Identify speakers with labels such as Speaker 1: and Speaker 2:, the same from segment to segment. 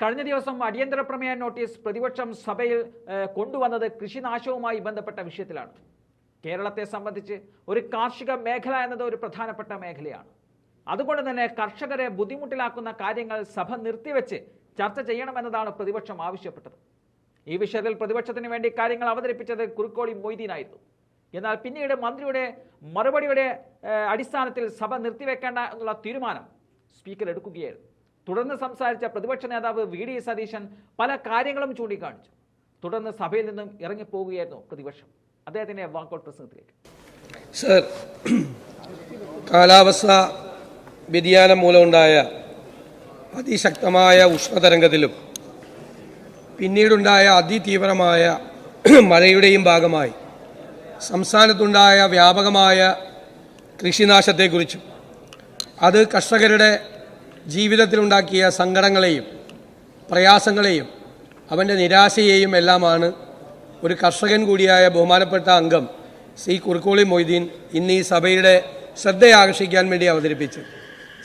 Speaker 1: കഴിഞ്ഞ ദിവസം അടിയന്തര പ്രമേയ നോട്ടീസ് പ്രതിപക്ഷം സഭയിൽ കൊണ്ടുവന്നത് കൃഷിനാശവുമായി ബന്ധപ്പെട്ട വിഷയത്തിലാണ്. കേരളത്തെ സംബന്ധിച്ച് ഒരു കാർഷിക മേഖല എന്നത് ഒരു പ്രധാനപ്പെട്ട മേഖലയാണ്. അതുകൊണ്ട് തന്നെ കർഷകരെ ബുദ്ധിമുട്ടിലാക്കുന്ന കാര്യങ്ങൾ സഭ നിർത്തിവെച്ച് ചർച്ച ചെയ്യണമെന്നതാണ് പ്രതിപക്ഷം ആവശ്യപ്പെട്ടത്. ഈ വിഷയത്തിൽ പ്രതിപക്ഷത്തിന് വേണ്ടി കാര്യങ്ങൾ അവതരിപ്പിച്ചത് കുറുക്കോളി മൊയ്തീനായിരുന്നു. എന്നാൽ പിന്നീട് മന്ത്രിയുടെ മറുപടിയുടെ അടിസ്ഥാനത്തിൽ സഭ നിർത്തിവെക്കേണ്ട എന്നുള്ള തീരുമാനം സ്പീക്കർ എടുക്കുകയായിരുന്നു. തുടർന്ന് സംസാരിച്ച പ്രതിപക്ഷ നേതാവ് വി ഡി സതീശൻ പല കാര്യങ്ങളും ചൂണ്ടിക്കാണിച്ചു. തുടർന്ന് സഭയിൽ നിന്നും ഇറങ്ങിപ്പോവുകയായിരുന്നു പ്രതിപക്ഷം. അദ്ദേഹത്തിന്റെ വാക്കൗട്ട് പ്രസംഗത്തിലേക്ക്.
Speaker 2: സർ കാലാവസ്ഥ വ്യതിയാനം മൂലമുണ്ടായ അതിശക്തമായ ഉഷ്ണതരംഗത്തിലും പിന്നീടുണ്ടായ അതിതീവ്രമായ മഴയുടെയും ഭാഗമായി സംസ്ഥാനത്തുണ്ടായ വ്യാപകമായ കൃഷിനാശത്തെക്കുറിച്ചും അത് കർഷകരുടെ ജീവിതത്തിലുണ്ടാക്കിയ സങ്കടങ്ങളെയും പ്രയാസങ്ങളെയും അവന്റെ നിരാശയെയും എല്ലാമാണ് ഒരു കർഷകൻ കൂടിയായ ബഹുമാനപ്പെട്ട അംഗം സി കുറുക്കോളി മൊയ്തീൻ ഇന്ന് ഈ സഭയുടെ ശ്രദ്ധയാകർഷിക്കാൻ വേണ്ടി അവതരിപ്പിച്ചു.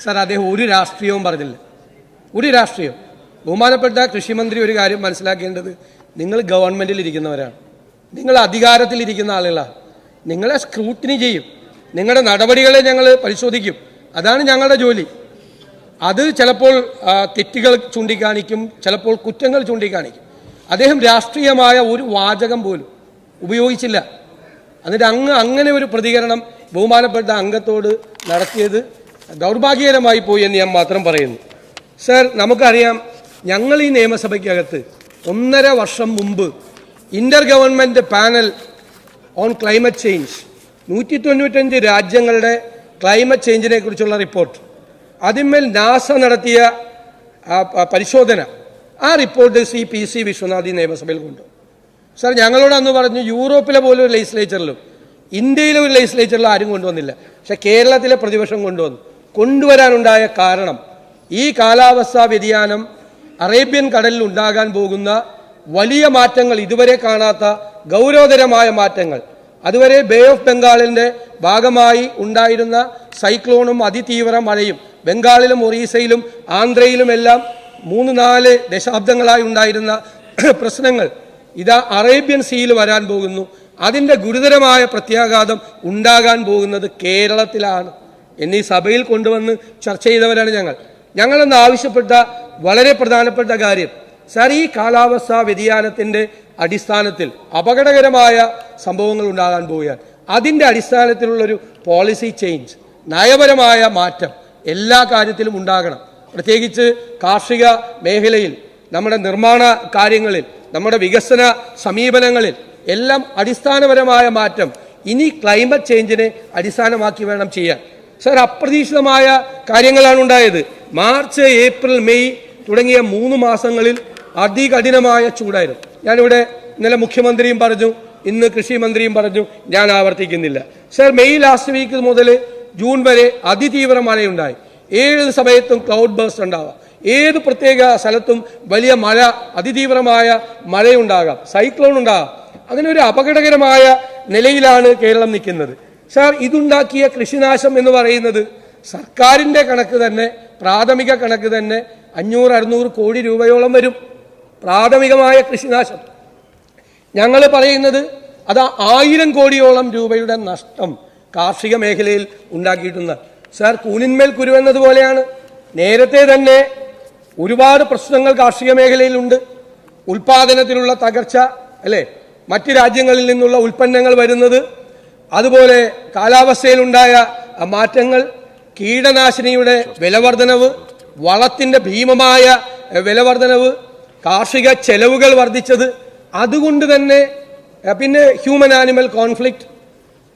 Speaker 2: സർ അദ്ദേഹം ഒരു രാഷ്ട്രീയവും പറഞ്ഞില്ല. ഒരു രാഷ്ട്രീയം. ബഹുമാനപ്പെട്ട കൃഷിമന്ത്രി ഒരു കാര്യം മനസ്സിലാക്കേണ്ടത് നിങ്ങൾ ഗവൺമെന്റിൽ ഇരിക്കുന്നവരാണ്. നിങ്ങൾ അധികാരത്തിലിരിക്കുന്ന ആളുകളാണ്. നിങ്ങളെ സ്ക്രൂട്ടിനി ചെയ്യും. നിങ്ങളുടെ നടപടികളെ ഞങ്ങൾ പരിശോധിക്കും. അതാണ് ഞങ്ങളുടെ ജോലി. അത് ചിലപ്പോൾ തെറ്റുകൾ ചൂണ്ടിക്കാണിക്കും ചിലപ്പോൾ കുറ്റങ്ങൾ ചൂണ്ടിക്കാണിക്കും. അദ്ദേഹം രാഷ്ട്രീയമായ ഒരു വാചകം പോലും ഉപയോഗിച്ചില്ല. എന്നിട്ട് അങ്ങ് അങ്ങനെ ഒരു പ്രതികരണം ബഹുമാനപ്പെട്ട അംഗത്തോട് നടത്തിയത് ദൗർഭാഗ്യകരമായി പോയി എന്ന് ഞാൻ മാത്രം പറയുന്നു. സർ നമുക്കറിയാം ഞങ്ങൾ ഈ നിയമസഭയ്ക്കകത്ത് ഒന്നര വർഷം മുമ്പ് inter government panel on climate change നൂറ്റി തൊണ്ണൂറ്റഞ്ച് രാജ്യങ്ങളുടെ ക്ലൈമറ്റ് ചേഞ്ചിനെ കുറിച്ചുള്ള റിപ്പോർട്ട് അതിന്മേൽ നാസ നടത്തിയ പരിശോധന. ആ റിപ്പോർട്ട് സി പി സി വിശ്വനാഥി നിയമസഭയിൽ കൊണ്ടു. സാർ ഞങ്ങളോട് അന്ന് പറഞ്ഞു യൂറോപ്പിലെ പോലെ ഒരു ലെജിസ്ലേച്ചറിലും ഇന്ത്യയിലെ ഒരു ലെജിസ്ലേച്ചറിലും ആരും കൊണ്ടുവന്നില്ല. പക്ഷെ കേരളത്തിലെ പ്രതിപക്ഷം കൊണ്ടുവന്നു. കൊണ്ടുവരാനുണ്ടായ കാരണം ഈ കാലാവസ്ഥാ വ്യതിയാനം അറേബ്യൻ കടലിൽ ഉണ്ടാകാൻ പോകുന്ന വലിയ മാറ്റങ്ങൾ ഇതുവരെ കാണാത്ത ഗൗരവതരമായ മാറ്റങ്ങൾ. അതുവരെ ബേ ഓഫ് ബംഗാളിന്റെ ഭാഗമായി ഉണ്ടായിരുന്ന സൈക്ലോണും അതിതീവ്ര മഴയും ബംഗാളിലും ഒറീസയിലും ആന്ധ്രയിലുമെല്ലാം മൂന്ന് നാല് ദശാബ്ദങ്ങളായി ഉണ്ടായിരുന്ന പ്രശ്നങ്ങൾ ഇതാ അറേബ്യൻ സീയിൽ വരാൻ പോകുന്നു. അതിന്റെ ഗുരുതരമായ പ്രത്യാഘാതം ഉണ്ടാകാൻ പോകുന്നത് കേരളത്തിലാണ്. എന്നീ സഭയിൽ കൊണ്ടുവന്ന് ചർച്ച ചെയ്തവരാണ് ഞങ്ങൾ. ഞങ്ങളെന്ന് ആവശ്യപ്പെട്ട വളരെ പ്രധാനപ്പെട്ട കാര്യം സാർ ഈ കാലാവസ്ഥാ വ്യതിയാനത്തിന്റെ അടിസ്ഥാനത്തിൽ അപകടകരമായ സംഭവങ്ങൾ ഉണ്ടാകാൻ പോവുകയാണ്. അതിന്റെ അടിസ്ഥാനത്തിലുള്ളൊരു പോളിസി ചേഞ്ച് നയപരമായ മാറ്റം. എല്ലാ കാര്യത്തിലും ഉണ്ടാകണം. പ്രത്യേകിച്ച് കാർഷിക മേഖലയിൽ നമ്മുടെ നിർമ്മാണ കാര്യങ്ങളിൽ നമ്മുടെ വികസന സമീപനങ്ങളിൽ എല്ലാം അടിസ്ഥാനപരമായ മാറ്റം ഇനി ക്ലൈമറ്റ് ചേഞ്ചിനെ അടിസ്ഥാനമാക്കി വേണം ചെയ്യാൻ. സർ അപ്രതീക്ഷിതമായ കാര്യങ്ങളാണ് ഉണ്ടായത്. മാർച്ച് ഏപ്രിൽ മെയ് തുടങ്ങിയ മൂന്ന് മാസങ്ങളിൽ അതികഠിനമായ ചൂടായിരുന്നു. ഞാനിവിടെ ഇന്നലെ മുഖ്യമന്ത്രിയും പറഞ്ഞു ഇന്ന് കൃഷി മന്ത്രിയും പറഞ്ഞു ഞാൻ ആവർത്തിക്കുന്നില്ല. സർ മെയ് ലാസ്റ്റ് വീക്ക് മുതൽ ജൂൺ വരെ അതിതീവ്ര മഴയുണ്ടായി. ഏത് സമയത്തും ക്ലൗഡ് ബേസ്റ്റ് ഉണ്ടാവാം. ഏത് പ്രത്യേക സ്ഥലത്തും വലിയ മഴ അതിതീവ്രമായ മഴയുണ്ടാകാം. സൈക്ലോൺ ഉണ്ടാകാം. അങ്ങനെ ഒരു അപകടകരമായ നിലയിലാണ് കേരളം നിൽക്കുന്നത്. സാർ ഇതുണ്ടാക്കിയ കൃഷിനാശം എന്ന് പറയുന്നത് സർക്കാരിന്റെ കണക്ക് തന്നെ പ്രാഥമിക കണക്ക് തന്നെ അഞ്ഞൂറ് അറുന്നൂറ് കോടി രൂപയോളം വരും. പ്രാഥമികമായ കൃഷിനാശം. ഞങ്ങൾ പറയുന്നത് അത് ആയിരം കോടിയോളം രൂപയുടെ നഷ്ടം. കാർഷിക മേഖലയിൽ ഉണ്ടാക്കിയിട്ടുണ്ട് സാർ കൂനിന്മേൽ കുരുവെന്നതുപോലെയാണ് നേരത്തെ തന്നെ ഒരുപാട് പ്രശ്നങ്ങൾ കാർഷിക മേഖലയിലുണ്ട്. ഉൽപാദനത്തിലുള്ള തകർച്ച അല്ലേ? മറ്റ് രാജ്യങ്ങളിൽ നിന്നുള്ള ഉൽപ്പന്നങ്ങൾ വരുന്നത്. അതുപോലെ കാലാവസ്ഥയിലുണ്ടായ മാറ്റങ്ങൾ കീടനാശിനിയുടെ വിലവർധനവ് വളത്തിന്റെ ഭീമമായ വിലവർധനവ് കാർഷിക ചെലവുകൾ വർദ്ധിച്ചത്. അതുകൊണ്ട് തന്നെ പിന്നെ ഹ്യൂമൻ ആനിമൽ കോൺഫ്ലിക്റ്റ്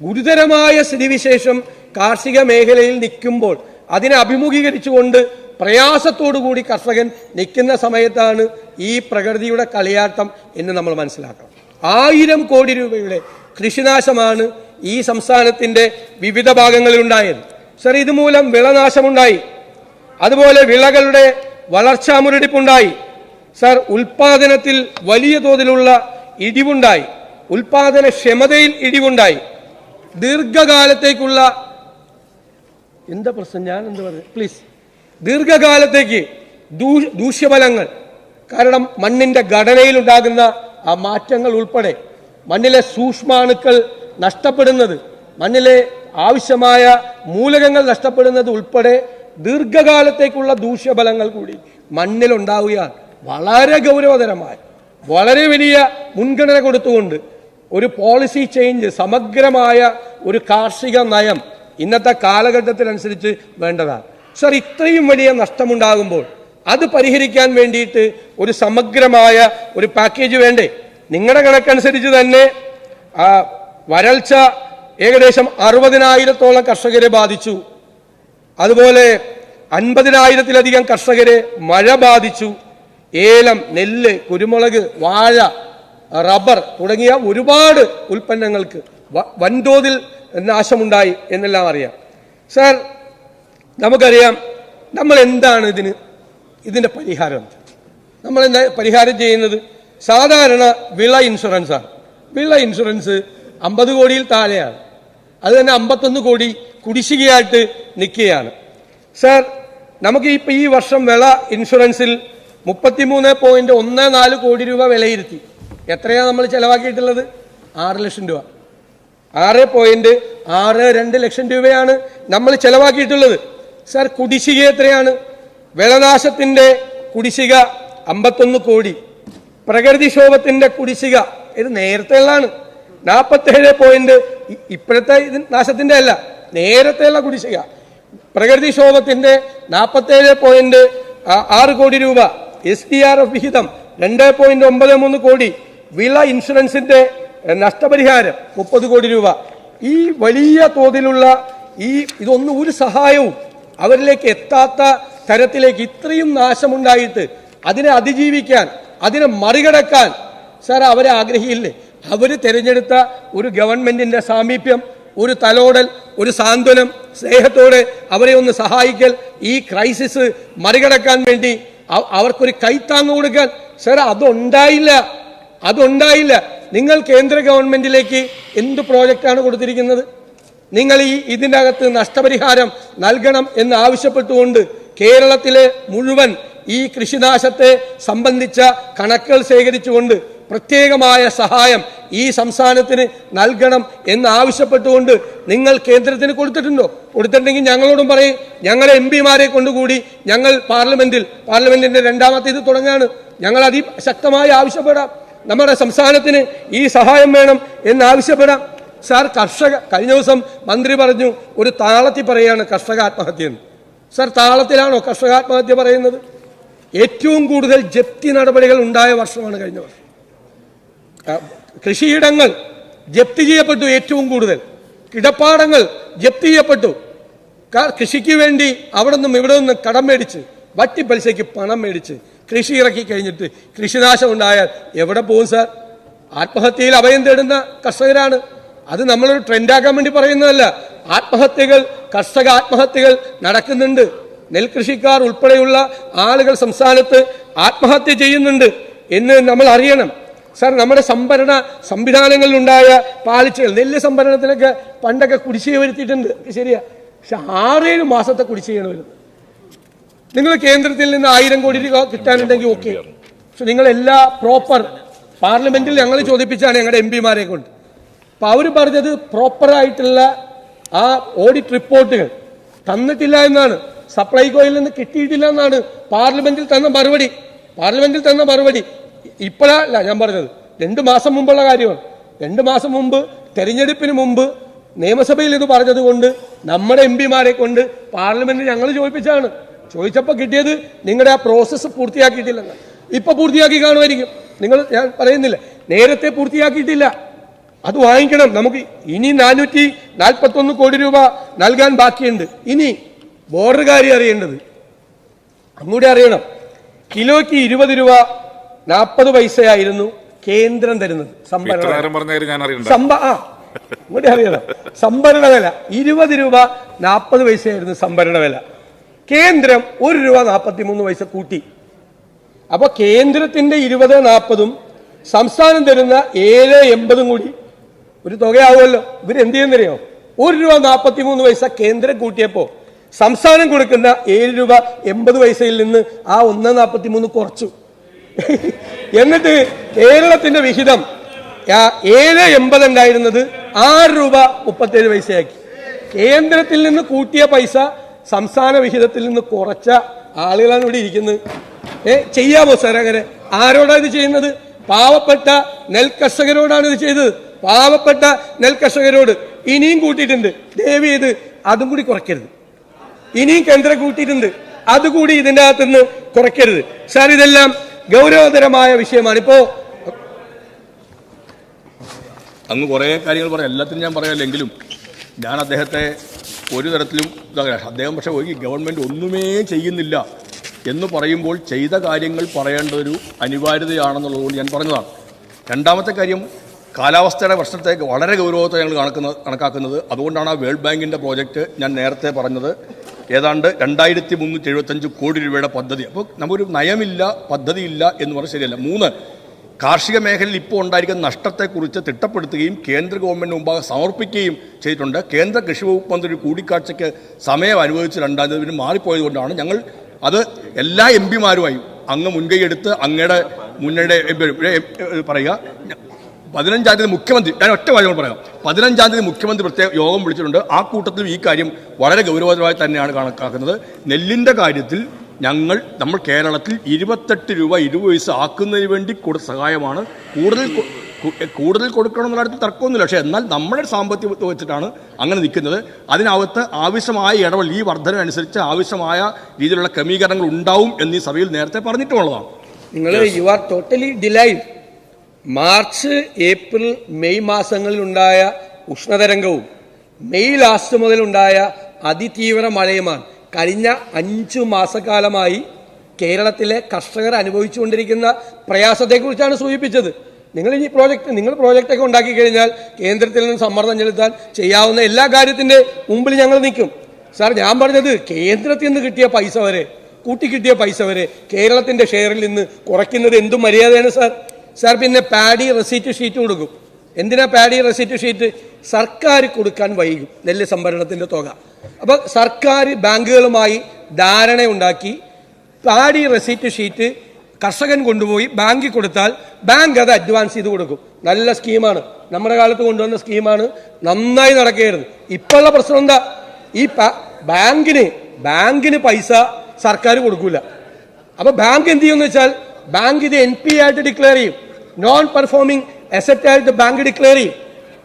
Speaker 2: ഗുരുതരമായ സ്ഥിതിവിശേഷം കാർഷിക മേഖലയിൽ നിൽക്കുമ്പോൾ അതിനെ അഭിമുഖീകരിച്ചുകൊണ്ട് പ്രയാസത്തോടുകൂടി കർഷകൻ നിൽക്കുന്ന സമയത്താണ് ഈ പ്രകൃതിയുടെ കളിയാട്ടം എന്ന് നമ്മൾ മനസ്സിലാക്കണം. ആയിരം കോടി രൂപയുടെ കൃഷിനാശമാണ് ഈ സംസ്ഥാനത്തിന്റെ വിവിധ ഭാഗങ്ങളിൽ ഉണ്ടായത് സർ ഇതുമൂലം വിളനാശമുണ്ടായി. അതുപോലെ വിളകളുടെ വളർച്ചാ മുരടിപ്പുണ്ടായി. സർ ഉൽപാദനത്തിൽ വലിയ തോതിലുള്ള ഇടിവുണ്ടായി. ഉൽപാദന ക്ഷമതയിൽ ഇടിവുണ്ടായി. ദീർഘകാലത്തേക്കുള്ള എന്താ പ്രശ്നം? ഞാൻ എന്താ പറയുക പ്ലീസ് ദീർഘകാലത്തേക്ക് ദൂഷ്യഫലങ്ങൾ കാരണം മണ്ണിന്റെ ഘടനയിൽ ഉണ്ടാകുന്ന ആ മാറ്റങ്ങൾ ഉൾപ്പെടെ മണ്ണിലെ സൂക്ഷ്മാണുക്കൾ നഷ്ടപ്പെടുന്നത് മണ്ണിലെ ആവശ്യമായ മൂലകങ്ങൾ നഷ്ടപ്പെടുന്നത് ഉൾപ്പെടെ ദീർഘകാലത്തേക്കുള്ള ദൂഷ്യഫലങ്ങൾ കൂടി മണ്ണിലുണ്ടാവുകയാണ്. വളരെ ഗൗരവതരമായി വളരെ വലിയ മുൻഗണന കൊടുത്തുകൊണ്ട് ഒരു പോളിസി ചേഞ്ച് സമഗ്രമായ ഒരു കാർഷിക നയം ഇന്നത്തെ കാലഘട്ടത്തിനനുസരിച്ച് വേണ്ടതാണ് സർ ഇത്രയും വലിയ നഷ്ടമുണ്ടാകുമ്പോൾ അത് പരിഹരിക്കാൻ വേണ്ടിയിട്ട് ഒരു സമഗ്രമായ ഒരു പാക്കേജ് വേണ്ടേ? നിങ്ങളുടെ കണക്കനുസരിച്ച് തന്നെ വരൾച്ച ഏകദേശം അറുപതിനായിരത്തോളം കർഷകരെ ബാധിച്ചു. അതുപോലെ അൻപതിനായിരത്തിലധികം കർഷകരെ മഴ ബാധിച്ചു. ഏലം നെല്ല് കുരുമുളക് വാഴ റബ്ബർ തുടങ്ങിയ ഒരുപാട് ഉൽപ്പന്നങ്ങൾക്ക് വൻതോതിൽ നാശമുണ്ടായി എന്നെല്ലാം അറിയാം. സാർ നമുക്കറിയാം നമ്മൾ എന്താണ് ഇതിന് ഇതിന്റെ പരിഹാരം? നമ്മൾ എന്താ പരിഹാരം ചെയ്യുന്നത്? സാധാരണ വിള ഇൻഷുറൻസാണ് വിള ഇൻഷുറൻസ് അമ്പത് കോടിയിൽ താഴെയാണ്. അത് തന്നെ അമ്പത്തൊന്ന് കോടി കുടിശ്ശികയായിട്ട് നിൽക്കുകയാണ്. സാർ നമുക്ക് ഇപ്പം ഈ വർഷം വിള ഇൻഷുറൻസിൽ മുപ്പത്തിമൂന്ന് പോയിന്റ് ഒന്ന് നാല് കോടി രൂപ വിലയിരുത്തി. എത്രയാണ് നമ്മൾ ചിലവാക്കിയിട്ടുള്ളത്? ആറ് ലക്ഷം രൂപ. ആറ് പോയിന്റ് ആറ് രണ്ട് ലക്ഷം രൂപയാണ് നമ്മൾ ചിലവാക്കിയിട്ടുള്ളത്. സാർ കുടിശ്ശിക എത്രയാണ്? വിളനാശത്തിന്റെ കുടിശ്ശിക അമ്പത്തൊന്ന് കോടി. പ്രകൃതിക്ഷോഭത്തിന്റെ കുടിശ്ശിക ഇത് നേരത്തെയുള്ളതാണ്. നാൽപ്പത്തേഴ് പോയിന്റ് ഇപ്പോഴത്തെ ഇത് നാശത്തിന്റെ അല്ല നേരത്തെയുള്ള കുടിശ്ശിക. പ്രകൃതിക്ഷോഭത്തിന്റെ നാൽപ്പത്തേഴ് പോയിന്റ് ആറ് കോടി രൂപ. എസ് ഡി ആർ എഫ് വിഹിതം രണ്ട് പോയിന്റ് ഒമ്പത് മൂന്ന് കോടി. വിള ഇൻഷുറൻസിന്റെ നഷ്ടപരിഹാരം മുപ്പത് കോടി രൂപ. ഈ വലിയ തോതിലുള്ള ഈ ഇതൊന്നും ഒരു സഹായവും അവരിലേക്ക് എത്താത്ത തരത്തിലേക്ക് ഇത്രയും നാശമുണ്ടായിട്ട് അതിനെ അതിജീവിക്കാൻ അതിനെ മറികടക്കാൻ സാർ അവരെ ആഗ്രഹിയില്ലേ? അവർ തിരഞ്ഞെടുത്ത ഒരു ഗവൺമെന്റിന്റെ സാമീപ്യം ഒരു തലോടൽ ഒരു സാന്ത്വനം സ്നേഹത്തോടെ അവരെ ഒന്ന് സഹായിക്കൽ ഈ ക്രൈസിസ് മറികടക്കാൻ വേണ്ടി അവ- അവർക്കൊരു കൈത്താങ്ങ് കൊടുക്കാൻ. സാർ അതുണ്ടായില്ല. അതുണ്ടായില്ല. നിങ്ങൾ കേന്ദ്ര ഗവൺമെന്റിലേക്ക് എന്ത് പ്രോജക്റ്റാണ് കൊടുത്തിരിക്കുന്നത്? നിങ്ങൾ ഈ ഇതിനകത്ത് നഷ്ടപരിഹാരം നൽകണം എന്ന് ആവശ്യപ്പെട്ടുകൊണ്ട് കേരളത്തിലെ മുഴുവൻ ഈ കൃഷിനാശത്തെ സംബന്ധിച്ച കണക്കുകൾ ശേഖരിച്ചുകൊണ്ട് പ്രത്യേകമായ സഹായം ഈ സംസ്ഥാനത്തിന് നൽകണം എന്ന് ആവശ്യപ്പെട്ടുകൊണ്ട് നിങ്ങൾ കേന്ദ്രത്തിന് കൊടുത്തിട്ടുണ്ടോ? കൊടുത്തിട്ടുണ്ടെങ്കിൽ ഞങ്ങളോടും പറയും. ഞങ്ങളെ എം പിമാരെ കൊണ്ടുകൂടി ഞങ്ങൾ പാർലമെന്റിൽ പാർലമെന്റിന്റെ രണ്ടാമത്തേത് തുടങ്ങുകയാണ് ഞങ്ങൾ അതിശക്തമായി ആവശ്യപ്പെടാം. നമ്മുടെ സംസ്ഥാനത്തിന് ഈ സഹായം വേണം എന്നാവശ്യപ്പെടാം. സാർ കർഷക കഴിഞ്ഞ ദിവസം മന്ത്രി പറഞ്ഞു ഒരു താളത്തിൽ പറയുകയാണ് കർഷക ആത്മഹത്യ എന്ന് സാർ താളത്തിലാണോ കർഷക ആത്മഹത്യ പറയുന്നത്? ഏറ്റവും കൂടുതൽ ജപ്തി നടപടികൾ ഉണ്ടായ വർഷമാണ് കഴിഞ്ഞ വർഷം. കൃഷിയിടങ്ങൾ ജപ്തി ചെയ്യപ്പെട്ടു ഏറ്റവും കൂടുതൽ. കിടപ്പാടങ്ങൾ ജപ്തി ചെയ്യപ്പെട്ടു. കൃഷിക്ക് വേണ്ടി അവിടെ നിന്നും ഇവിടെ നിന്നും കടം മേടിച്ച് വട്ടി പലിശയ്ക്ക് പണം മേടിച്ച് കൃഷി ഇറക്കി കഴിഞ്ഞിട്ട് കൃഷിനാശം ഉണ്ടായാൽ എവിടെ പോകും സാർ ആത്മഹത്യയിൽ അഭയം തേടുന്ന കർഷകരാണ്. അത് നമ്മളൊരു ട്രെൻഡാക്കാൻ വേണ്ടി പറയുന്നതല്ല. ആത്മഹത്യകൾ കർഷക ആത്മഹത്യകൾ നടക്കുന്നുണ്ട്. നെൽകൃഷിക്കാർ ഉൾപ്പെടെയുള്ള ആളുകൾ സംസ്ഥാനത്ത് ആത്മഹത്യ ചെയ്യുന്നുണ്ട് എന്ന് നമ്മൾ അറിയണം. സാർ നമ്മുടെ സംഭരണ സംവിധാനങ്ങളിലുണ്ടായ പാളിച്ചകൾ നെല്ല് സംഭരണത്തിനൊക്കെ പണ്ടൊക്കെ കുടിശ്ശിക വരുത്തിയിട്ടുണ്ട്. ശരിയാ. പക്ഷെ ആറേഴ് മാസത്തെ കുടിശ്ശികയാണ് വരുന്നത്. നിങ്ങൾ കേന്ദ്രത്തിൽ നിന്ന് ആയിരം കോടി രൂപ കിട്ടാനുണ്ടെങ്കിൽ ഓക്കെ. പക്ഷെ നിങ്ങൾ എല്ലാ പ്രോപ്പർ പാർലമെന്റിൽ ഞങ്ങൾ ചോദിപ്പിച്ചാണ് ഞങ്ങളുടെ എം പിമാരെ കൊണ്ട്. അപ്പൊ അവർ പറഞ്ഞത് പ്രോപ്പറായിട്ടുള്ള ആ ഓഡിറ്റ് റിപ്പോർട്ടുകൾ തന്നിട്ടില്ല എന്നാണ്. സപ്ലൈകോയിൽ നിന്ന് കിട്ടിയിട്ടില്ല എന്നാണ് പാർലമെന്റിൽ തന്ന മറുപടി. പാർലമെന്റിൽ തന്ന മറുപടി. ഇപ്പോഴല്ല ഞാൻ പറഞ്ഞത്. രണ്ട് മാസം മുമ്പുള്ള കാര്യമാണ്. രണ്ട് മാസം മുമ്പ് തെരഞ്ഞെടുപ്പിന് മുമ്പ് നിയമസഭയിൽ ഇത് പറഞ്ഞത് കൊണ്ട് നമ്മുടെ എം പിമാരെ കൊണ്ട് പാർലമെന്റിൽ ഞങ്ങൾ ചോദിപ്പിച്ചാണ് ചോദിച്ചപ്പോൾ കിട്ടിയത് നിങ്ങളുടെ ആ പ്രോസസ്സ് പൂർത്തിയാക്കിയിട്ടില്ലെന്ന്. ഇപ്പൊ പൂർത്തിയാക്കി കാണുമായിരിക്കും. നിങ്ങൾ ഞാൻ പറയുന്നില്ല. നേരത്തെ പൂർത്തിയാക്കിയിട്ടില്ല. അത് വാങ്ങിക്കണം. നമുക്ക് ഇനി നാനൂറ്റി നാൽപ്പത്തൊന്ന് കോടി രൂപ നൽകാൻ ബാക്കിയുണ്ട്. ഇനി ബോർഡർ കാര്യം അറിയേണ്ടത്. അങ്ങോട്ട് അറിയണം. കിലോയ്ക്ക് ഇരുപത് രൂപ നാൽപ്പത് പൈസയായിരുന്നു കേന്ദ്രം തരുന്നത്. സംഭരണ സംഭ ആ ഇങ്ങോട്ട് അറിയണം. സംഭരണ വില. ഇരുപത് രൂപ നാൽപ്പത് പൈസയായിരുന്നു സംഭരണ വില. കേന്ദ്രം ഒരു രൂപ നാൽപ്പത്തി മൂന്ന് പൈസ കൂട്ടി. അപ്പൊ കേന്ദ്രത്തിന്റെ ഇരുപത് നാൽപ്പതും സംസ്ഥാനം തരുന്ന ഏഴ് എൺപതും കൂടി ഒരു തുകയാവുമല്ലോ. എന്ത് ചെയ്യുന്നറിയോ? ഒരു രൂപ നാൽപ്പത്തി മൂന്ന് പൈസ കേന്ദ്രം കൂട്ടിയപ്പോ സംസ്ഥാനം കൊടുക്കുന്ന ഏഴ് രൂപ എൺപത് പൈസയിൽ നിന്ന് ആ ഒന്ന് നാൽപ്പത്തി മൂന്ന് കുറച്ചു. എന്നിട്ട് കേരളത്തിന്റെ വിഹിതം ഏഴ് എൺപത് ഉണ്ടായിരുന്നത് ആറ് രൂപ മുപ്പത്തേഴ് പൈസയാക്കി. കേന്ദ്രത്തിൽ നിന്ന് കൂട്ടിയ പൈസ സംസ്ഥാന വിഹിതത്തിൽ നിന്ന് കുറച്ച ആളുകളാണ് ഇവിടെ ഇരിക്കുന്നത്. ഏ ചെയ്യാമോ സാർ അങ്ങനെ ആരോടാണ് ഇത് ചെയ്യുന്നത്? പാവപ്പെട്ട നെൽകർഷകരോടാണ് ഇത് ചെയ്തത്. പാവപ്പെട്ട നെൽകർഷകരോട് ഇനിയും കൂട്ടിയിട്ടുണ്ട്. ദയവ് ചെയ്ത് അതും കൂടി കുറയ്ക്കരുത്. ഇനിയും കേന്ദ്രം കൂട്ടിയിട്ടുണ്ട്. അതുകൂടി ഇതിന്റെ അകത്തുനിന്ന് കുറയ്ക്കരുത്. സാർ ഇതെല്ലാം ഗൗരവതരമായ വിഷയമാണ്. ഇപ്പോ
Speaker 3: അങ്ങ് കുറേ കാര്യങ്ങൾ പറയാം. എല്ലാത്തിനും ഞാൻ പറയാമല്ലെങ്കിലും ഞാൻ അദ്ദേഹത്തെ ഒരു തരത്തിലും അദ്ദേഹം പക്ഷേ ഒരു ഗവൺമെന്റ് ഒന്നുമേ ചെയ്യുന്നില്ല എന്ന് പറയുമ്പോൾ ചെയ്ത കാര്യങ്ങൾ പറയേണ്ട ഒരു അനിവാര്യതയാണെന്നുള്ളതുകൊണ്ട് ഞാൻ പറഞ്ഞതാണ്. രണ്ടാമത്തെ കാര്യം കാലാവസ്ഥയുടെ പ്രശ്നത്തെ വളരെ ഗൗരവത്തെ ഞങ്ങൾ കണക്കുന്ന കണക്കാക്കുന്നത്. അതുകൊണ്ടാണ് ആ വേൾഡ് ബാങ്കിന്റെ പ്രോജക്റ്റ് ഞാൻ നേരത്തെ പറഞ്ഞത്. ഏതാണ്ട് രണ്ടായിരത്തി മുന്നൂറ്റി എഴുപത്തഞ്ച് കോടി രൂപയുടെ പദ്ധതി. അപ്പോൾ നമുക്കൊരു നയമില്ല പദ്ധതിയില്ല എന്ന് പറഞ്ഞാൽ ശരിയല്ല. മൂന്ന് കാർഷിക മേഖലയിൽ ഇപ്പോൾ ഉണ്ടായിരിക്കുന്ന നഷ്ടത്തെക്കുറിച്ച് തിട്ടപ്പെടുത്തുകയും കേന്ദ്ര ഗവൺമെന്റ് മുമ്പാകെ സമർപ്പിക്കുകയും ചെയ്തിട്ടുണ്ട്. കേന്ദ്ര കൃഷി വകുപ്പ് മന്ത്രി കൂടിക്കാഴ്ചയ്ക്ക് സമയം അനുവദിച്ച് രണ്ടാം തീയതി മാറിപ്പോയതുകൊണ്ടാണ് ഞങ്ങൾ അത് എല്ലാ എം പിമാരുമായും അങ്ങ് മുൻകൈയെടുത്ത് അങ്ങയുടെ മുന്നണിയുടെ പറയുക. പതിനഞ്ചാം തീയതി മുഖ്യമന്ത്രി ഞാൻ ഒറ്റ കാര്യം പറയാം. പതിനഞ്ചാം തീയതി മുഖ്യമന്ത്രി പ്രത്യേക യോഗം വിളിച്ചിട്ടുണ്ട്. ആ കൂട്ടത്തിൽ ഈ കാര്യം വളരെ ഗൗരവതരമായി തന്നെയാണ് കണക്കാക്കുന്നത്. നെല്ലിന്റെ കാര്യത്തിൽ ഞങ്ങൾ നമ്മൾ കേരളത്തിൽ ഇരുപത്തെട്ട് രൂപ ഇരുപത് പൈസ ആക്കുന്നതിന് വേണ്ടി കൂടുതൽ സഹായമാണ്. കൂടുതൽ കൂടുതൽ കൊടുക്കണം എന്നുള്ള കാര്യത്തിൽ തർക്കമൊന്നുമില്ല. പക്ഷേ എന്നാൽ നമ്മുടെ സാമ്പത്തിക വെച്ചിട്ടാണ് അങ്ങനെ നിൽക്കുന്നത്. അതിനകത്ത് ആവശ്യമായ ഇടപെടൽ ഈ വർധന അനുസരിച്ച് ആവശ്യമായ രീതിയിലുള്ള ക്രമീകരണങ്ങൾ ഉണ്ടാവും എന്ന് ഈ സഭയിൽ നേരത്തെ പറഞ്ഞിട്ടുള്ളതാണ്.
Speaker 2: നിങ്ങൾ you are totally delayed March April May മാസങ്ങളിലുണ്ടായ ഉഷ്ണതരംഗവും മെയ് ലാസ്റ്റ് മുതലുണ്ടായ അതിതീവ്ര മഴയുമാണ്. കഴിഞ്ഞ അഞ്ചു മാസക്കാലമായി കേരളത്തിലെ കർഷകർ അനുഭവിച്ചുകൊണ്ടിരിക്കുന്ന പ്രയാസത്തെക്കുറിച്ചാണ് സൂചിപ്പിച്ചത്. നിങ്ങൾ ഈ പ്രോജക്റ്റ് നിങ്ങൾ പ്രോജക്റ്റൊക്കെ ഉണ്ടാക്കി കഴിഞ്ഞാൽ കേന്ദ്രത്തിൽ നിന്ന് സമ്മർദ്ദം ചെലുത്താൻ ചെയ്യാവുന്ന എല്ലാ കാര്യത്തിന്റെ മുമ്പിൽ ഞങ്ങൾ നിൽക്കും. സാർ ഞാൻ പറഞ്ഞത് കേന്ദ്രത്തിൽ നിന്ന് കിട്ടിയ പൈസ വരെ കൂട്ടിക്കിട്ടിയ പൈസ വരെ കേരളത്തിന്റെ ഷെയറിൽ നിന്ന് കുറയ്ക്കുന്നത് എന്തും മര്യാദയാണ് സാർ? സാർ പിന്നെ പാഡി റെസീറ്റ് ഷീറ്റ് കൊടുക്കും. എന്തിനാ പാഡി റെസീറ്റ് ഷീറ്റ്? സർക്കാർ കൊടുക്കാൻ വൈകും നെല്ല് സംഭരണത്തിന്റെ തുക. അപ്പൊ സർക്കാർ ബാങ്കുകളുമായി ധാരണയുണ്ടാക്കി പാടി റെസീറ്റ് ഷീറ്റ് കർഷകൻ കൊണ്ടുപോയി ബാങ്കിൽ കൊടുത്താൽ ബാങ്ക് അത് അഡ്വാൻസ് ചെയ്ത് കൊടുക്കും. നല്ല സ്കീമാണ്. നമ്മുടെ കാലത്ത് കൊണ്ടുവന്ന സ്കീമാണ്. നന്നായി നടക്കുകയായിരുന്നു. ഇപ്പോഴുള്ള പ്രശ്നം എന്താ? ഈ ബാങ്കിന് ബാങ്കിന് പൈസ സർക്കാർ കൊടുക്കൂല. അപ്പൊ ബാങ്ക് എന്ത് ചെയ്യുമെന്ന് വെച്ചാൽ ബാങ്ക് ഇത് എൻ പി ആയിട്ട് ഡിക്ലെയർ ചെയ്യും. നോൺ പെർഫോമിംഗ് അസറ്റ് ആയിട്ട് ബാങ്ക് ഡിക്ലെയർ ചെയ്യും.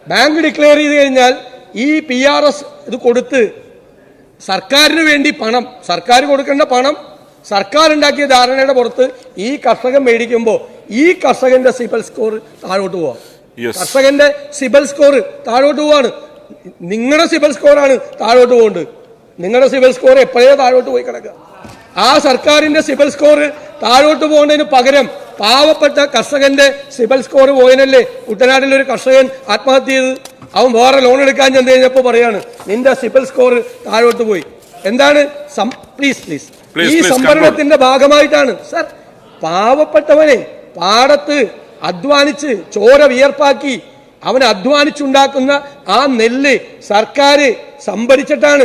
Speaker 2: ബാങ്ക് ഡിക്ലെയർ ചെയ്ത് കഴിഞ്ഞാൽ ഈ പി ആർ എസ് ഇത് കൊടുത്ത് സർക്കാരിന് വേണ്ടി പണം സർക്കാർ കൊടുക്കേണ്ട പണം സർക്കാർ ഉണ്ടാക്കിയ ധാരണയുടെ പുറത്ത് ഈ കർഷകൻ മേടിക്കുമ്പോൾ ഈ കർഷകന്റെ സിബൽ സ്കോർ താഴോട്ട് പോവാം. കർഷകന്റെ സിബൽ സ്കോർ താഴോട്ട് പോവാണ്. നിങ്ങളുടെ സിബൽ സ്കോറാണ് താഴോട്ട് പോകുന്നത് നിങ്ങളുടെ സിബൽ സ്കോർ എപ്പോഴേ താഴോട്ട് പോയി കിടക്കുക. ആ സർക്കാരിന്റെ സിബൽ സ്കോർ താഴോട്ട് പോകേണ്ടതിന് പകരം പാവപ്പെട്ട കർഷകന്റെ സിബൽ സ്കോർ പോയനല്ലേ? കുട്ടനാട്ടിലെ ഒരു കർഷകൻ ആത്മഹത്യ ചെയ്ത് അവൻ വേറെ ലോൺ എടുക്കാൻ ചെന്ന് കഴിഞ്ഞപ്പോൾ പറയാണ് നിന്റെ സിബിൽ സ്കോർ താഴോട്ട് പോയി. എന്താണ്? പ്ലീസ് പ്ലീസ് ഈ
Speaker 4: സംവരണത്തിന്റെ
Speaker 2: സംഭരണത്തിന്റെ ഭാഗമായിട്ടാണ്. സർ പാവപ്പെട്ടവനെ പാടത്ത് അധ്വാനിച്ച് ചോര വിയർപ്പാക്കി അവൻ അധ്വാനിച്ചുണ്ടാക്കുന്ന ആ നെല്ല് സർക്കാർ സംഭരിച്ചിട്ടാണ്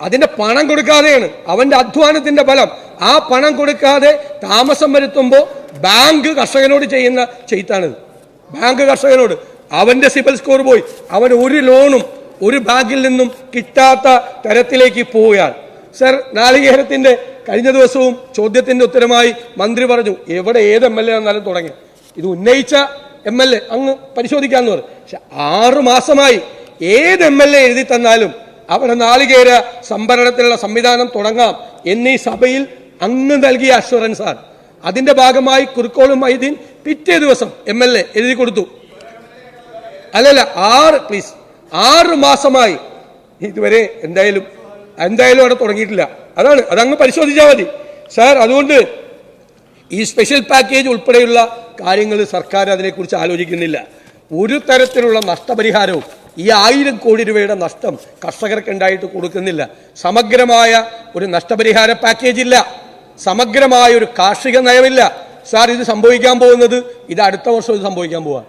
Speaker 2: അതിന്റെ പണം കൊടുക്കാതെയാണ്. അവന്റെ അധ്വാനത്തിന്റെ ഫലം. ആ പണം കൊടുക്കാതെ താമസം വരുത്തുമ്പോൾ ബാങ്ക് കർഷകനോട് ചെയ്യുന്ന ചെയ്ത്താണിത്. ബാങ്ക് കർഷകനോട്. അവന്റെ സിബിൽ സ്കോർ പോയി. അവൻ ഒരു ലോണും ഒരു ബാങ്കിൽ നിന്നും കിട്ടാത്ത തരത്തിലേക്ക് പോവുകയാണ്. സർ നാളികേരത്തിന്റെ കഴിഞ്ഞ ദിവസവും ചോദ്യത്തിന്റെ ഉത്തരമായി മന്ത്രി പറഞ്ഞു എവിടെ ഏത് എം എൽ എ വന്നാലും തുടങ്ങി. ഇത് ഉന്നയിച്ച എം എൽ എ. അങ്ങ് പരിശോധിക്കാന്ന് പറഞ്ഞു. പക്ഷെ ആറു മാസമായി ഏത് എം എൽ എ എഴുതി തന്നാലും അവിടെ നാളികേര സംഭരണത്തിനുള്ള സംവിധാനം തുടങ്ങാം എന്നീ സഭയിൽ അങ്ങ് നൽകിയ അഷുറൻസ് ആണ്. അതിന്റെ ഭാഗമായി കുറുക്കോളും മൈദീൻ പിറ്റേ ദിവസം എം എൽ എ എഴുതി കൊടുത്തു. അല്ലല്ല ആറ് പ്ലീസ് ആറ് മാസമായി ഇതുവരെ എന്തായാലും എന്തായാലും അവിടെ തുടങ്ങിയിട്ടില്ല. അതാണ് അതങ്ങ് പരിശോധിച്ചാൽ മതി. സാർ അതുകൊണ്ട് ഈ സ്പെഷ്യൽ പാക്കേജ് ഉൾപ്പെടെയുള്ള കാര്യങ്ങൾ സർക്കാർ അതിനെക്കുറിച്ച് ആലോചിക്കുന്നില്ല. ഒരു തരത്തിലുള്ള നഷ്ടപരിഹാരവും ഈ ആയിരം കോടി രൂപയുടെ നഷ്ടം കർഷകർക്ക് ഉണ്ടായിട്ട് കൊടുക്കുന്നില്ല. സമഗ്രമായ ഒരു നഷ്ടപരിഹാര പാക്കേജ് ഇല്ല. സമഗ്രമായ ഒരു കാർഷിക നയമില്ല. സാർ ഇത് സംഭവിക്കാൻ പോകുന്നത് ഇത് അടുത്ത വർഷം ഇത് സംഭവിക്കാൻ പോവാ.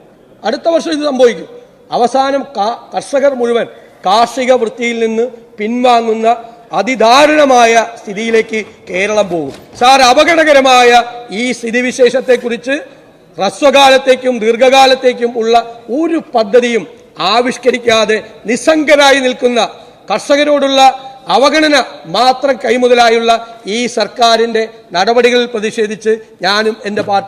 Speaker 2: അടുത്ത വർഷം ഇത് സംഭവിക്കും. അവസാനം കർഷകർ മുഴുവൻ കാർഷിക വൃത്തിയിൽ നിന്ന് പിൻവാങ്ങുന്ന അതിദാരുണമായ സ്ഥിതിയിലേക്ക് കേരളം പോകും. സാർ അപകടകരമായ ഈ സ്ഥിതിവിശേഷത്തെക്കുറിച്ച് ഹ്രസ്വകാലത്തേക്കും ദീർഘകാലത്തേക്കും ഉള്ള ഒരു പദ്ധതിയും ആവിഷ്കരിക്കാതെ നിസ്സംഗരായി നിൽക്കുന്ന കർഷകരോടുള്ള അവഗണന മാത്രം കൈമുതലായുള്ള ഈ സർക്കാരിന്റെ നടപടികളിൽ പ്രതിഷേധിച്ച് ഞാനും എന്റെ പാർട്ടി